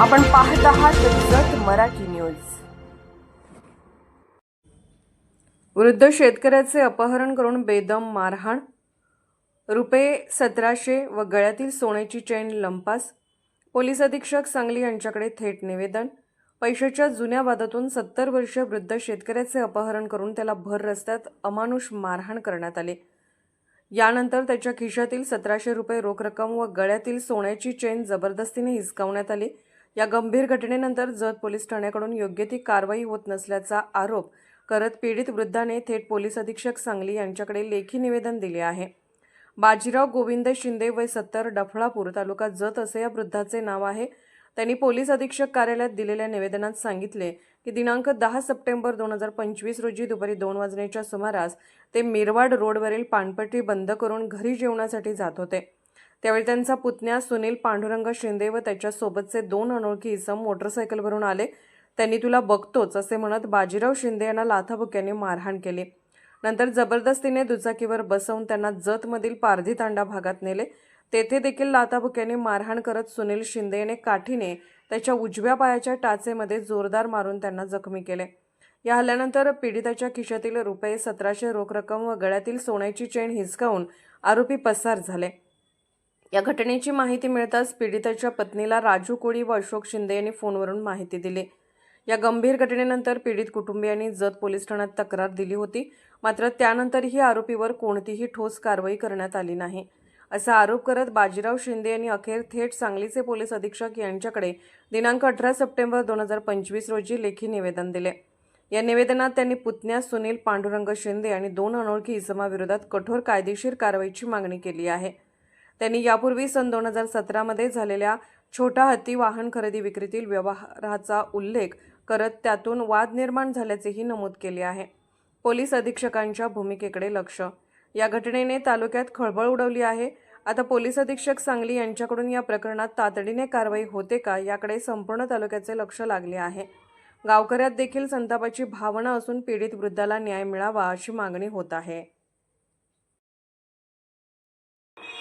आपण पाहत आहात जत मराठी न्यूज. वृद्ध शेतकऱ्याचे अपहरण करून बेदम मारहाण. रुपये सतराशे व गळ्यातील सोन्याची चेन लंपास. पोलीस अधीक्षक सांगली यांच्याकडे थेट निवेदन. पैशाच्या जुन्या वादातून सत्तर वर्ष वृद्ध शेतकऱ्याचे अपहरण करून त्याला भर रस्त्यात अमानुष मारहाण करण्यात आले. यानंतर त्याच्या खिशातील सतराशे रुपये रोख रक्कम व गळ्यातील सोन्याची चेन जबरदस्तीने हिसकावण्यात आली. या गंभीर घटनेनंतर जत पोलीस ठाण्याकडून योग्य ती कारवाई होत नसल्याचा आरोप करत पीडित वृद्धाने थेट पोलीस अधीक्षक सांगली यांच्याकडे लेखी निवेदन दिले आहे. बाजीराव गोविंद शिंदे वय सत्तर डफळापूर तालुका जत असे या वृद्धाचे नाव आहे. त्यांनी पोलीस अधीक्षक कार्यालयात दिलेल्या निवेदनात सांगितले की दिनांक दहा सप्टेंबर दोन हजार पंचवीस रोजी दुपारी दोन वाजण्याच्या सुमारास ते मिरवाड रोडवरील पानपट्टी बंद करून घरी जेवणासाठी जात होते. त्यावेळी त्यांचा पुतण्या सुनील पांडुरंग शिंदे व त्याच्यासोबतचे दोन अनोळखी इसम मोटरसायकलवरून आले. त्यांनी तुला बघतोच असे म्हणत बाजीराव शिंदे यांना लाथाबुक्याने मारहाण केली. नंतर जबरदस्तीने दुचाकीवर बसवून त्यांना जतमधील पारधी तांडा भागात नेले. तेथे देखील लाथाबुक्याने मारहाण करत सुनील शिंदे याने काठीने त्याच्या उजव्या पायाच्या टाचेमध्ये जोरदार मारून त्यांना जखमी केले. या हल्ल्यानंतर पीडिताच्या खिशातील रुपये सतराशे रोख रक्कम व गळ्यातील सोन्याची चेन हिसकावून आरोपी पसार झाले. या घटनेची माहिती मिळताच पीडिताच्या पत्नीला राजू कोळी व अशोक शिंदे यांनी फोनवरून माहिती दिली. या गंभीर घटनेनंतर पीडित कुटुंबियांनी जत पोलीस ठाण्यात तक्रार दिली होती. मात्र त्यानंतरही आरोपीवर कोणतीही ठोस कारवाई करण्यात आली नाही. असा आरोप करत बाजीराव शिंदे यांनी अखेर थेट सांगलीचे पोलीस अधीक्षक यांच्याकडे दिनांक अठरा सप्टेंबर दोन हजार पंचवीस रोजी लेखी निवेदन दिले. या निवेदनात त्यांनी पुतण्या सुनील पांडुरंग शिंदे आणि दोन अनोळखी इसमाविरोधात कठोर कायदेशीर कारवाईची मागणी केली आहे. त्यांनी यापूर्वी सन दोन हजार सतरामध्ये झालेल्या छोटा हत्ती वाहन खरेदी विक्रीतील व्यवहाराचा उल्लेख करत त्यातून वाद निर्माण झाल्याचेही नमूद केले आहे. पोलीस अधीक्षकांच्या भूमिकेकडे लक्ष. या घटनेने तालुक्यात खळबळ उडवली आहे. आता पोलीस अधीक्षक सांगली यांच्याकडून या प्रकरणात तातडीने कारवाई होते का याकडे संपूर्ण तालुक्याचे लक्ष लागले आहे. गावकऱ्यात देखील संतापाची भावना असून पीडित वृद्धाला न्याय मिळावा अशी मागणी होत आहे.